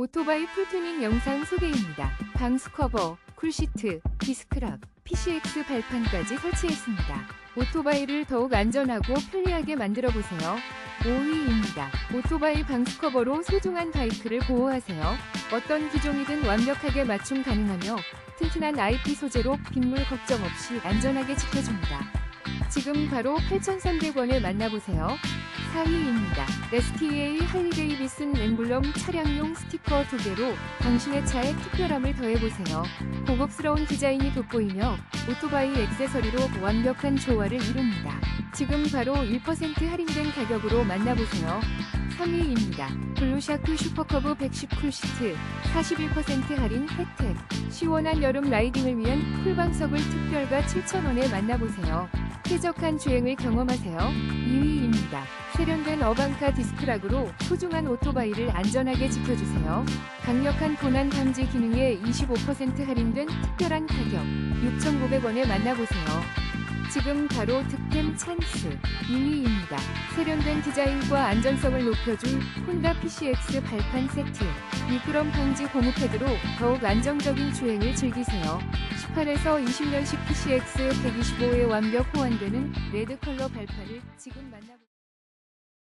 오토바이 풀튜닝 영상 소개입니다. 방수 커버, 쿨시트, 디스크랍, PCX 발판까지 설치했습니다. 오토바이를 더욱 안전하고 편리하게 만들어 보세요. 5위입니다. 오토바이 방수 커버로 소중한 바이크를 보호하세요. 어떤 기종이든 완벽하게 맞춤 가능하며 튼튼한 IP 소재로 빗물 걱정 없이 안전하게 지켜줍니다. 지금 바로 8,300원에 만나보세요. 4위입니다. STA 할리데이비슨 엠블럼 차량용 스티커 두 개로 당신의 차에 특별함을 더해보세요. 고급스러운 디자인이 돋보이며 오토바이 액세서리로 완벽한 조화를 이룹니다. 지금 바로 1% 할인된 가격으로 만나보세요. 3위입니다. 블루샤크 슈퍼커브 110 쿨 시트 41% 할인 혜택 시원한 여름 라이딩을 위한 쿨방석을 특별가 7,000원에 만나보세요. 쾌적한 주행을 경험하세요. 2위입니다. 세련된 어반카 디스크락으로 소중한 오토바이를 안전하게 지켜주세요. 강력한 고난 방지 기능에 25% 할인된 특별한 가격 6,900원에 만나보세요. 지금 바로 득템 찬스 2위입니다. 세련된 디자인과 안전성을 높여줄 혼다 PCX 발판 세트 미끄럼 방지 고무 패드로 더욱 안정적인 주행을 즐기세요. 18에서 20년식 PCX 125에 완벽 호환되는 레드 컬러 발판을 지금 만나보세요.